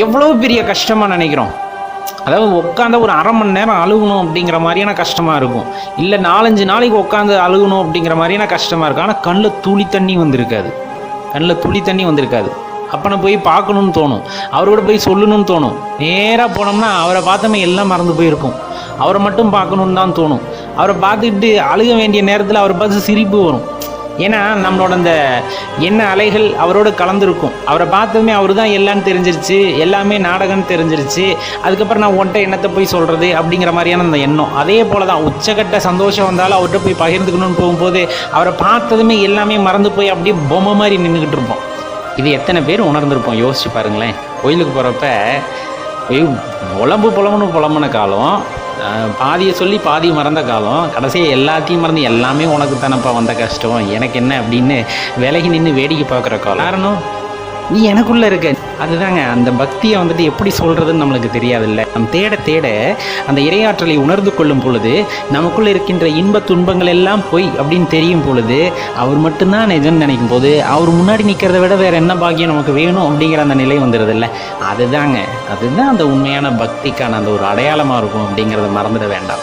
எவ்வளோ பெரிய கஷ்டமாக நினைக்கிறோம்? அதாவது உட்காந்து ஒரு அரை மணி நேரம் அழுகணும் அப்படிங்கிற மாதிரியான கஷ்டமாக இருக்கும். இல்லை நாலஞ்சு நாளைக்கு உட்காந்து அழுகணும் அப்படிங்கிற மாதிரியான கஷ்டமாக இருக்கும். ஆனால் கண்ணில் துளி தண்ணி வந்திருக்காது. கண்ணில் துளி தண்ணி வந்திருக்காது. அப்பனை போய் பார்க்கணும்னு தோணும். அவரோட போய் சொல்லணும்னு தோணும். நேராக போனோம்னா அவரை பார்த்தோமே எல்லாம் மறந்து போயிருக்கும். அவரை மட்டும் பார்க்கணுன்னு தான் தோணும். அவரை பார்த்துக்கிட்டு அழுக வேண்டிய நேரத்தில் அவரை பார்த்து சிரிப்பு வரும். ஏன்னா நம்மளோட அந்த எண்ண அலைகள் அவரோட கலந்துருக்கும். அவரை பார்த்ததுமே அவர் தான் எல்லான்னு தெரிஞ்சிருச்சு எல்லாமே நாடகம்னு தெரிஞ்சிருச்சு. அதுக்கப்புறம் நான் உன்ட்ட எண்ணத்தை போய் சொல்கிறது அப்படிங்கிற மாதிரியான அந்த எண்ணம். அதே போல தான் உச்சக்கட்ட சந்தோஷம் வந்தாலும் அவர்கிட்ட போய் பகிர்ந்துக்கணும்னு போகும்போது அவரை பார்த்ததுமே எல்லாமே மறந்து போய் அப்படியே பொம்மை மாதிரி நின்றுக்கிட்டு இருப்போம். இது எத்தனை பேர் உணர்ந்திருப்போம்? யோசிச்சு பாருங்களேன். கோயிலுக்கு போகிறப்ப உழம்பு புலம்புன்னு புலம்புன காலம். பாதியை சொல்லி பாதி மறந்த காலம். கடைசியாக எல்லாத்தையும் மறந்து எல்லாமே உனக்கு தானப்பா வந்த கஷ்டம். எனக்கு என்ன அப்படின்னு விலகி நின்று வேடிக்கை பார்க்குற காலம். காரணம் நீ எனக்குள்ளே இருக்க. அதுதாங்க அந்த பக்தியை வந்துட்டு எப்படி சொல்கிறதுன்னு நம்மளுக்கு தெரியாதுல்ல. நம் தேட தேட அந்த இரையாற்றலை உணர்ந்து கொள்ளும் பொழுது நமக்குள்ளே இருக்கின்ற இன்ப துன்பங்கள் எல்லாம் பொய் அப்படின்னு தெரியும் பொழுது அவர் மட்டும்தான் நிஜம்னு நினைக்கும் போது அவர் முன்னாடி நிற்கிறத விட வேறு என்ன பாக்கியம் நமக்கு வேணும் அப்படிங்கிற அந்த நிலை வந்துடுதில்ல அதுதாங்க அதுதான் அந்த உண்மையான பக்திக்கான அந்த ஒரு அடையாளமாக இருக்கும் அப்படிங்கிறத மறந்துட வேண்டாம்.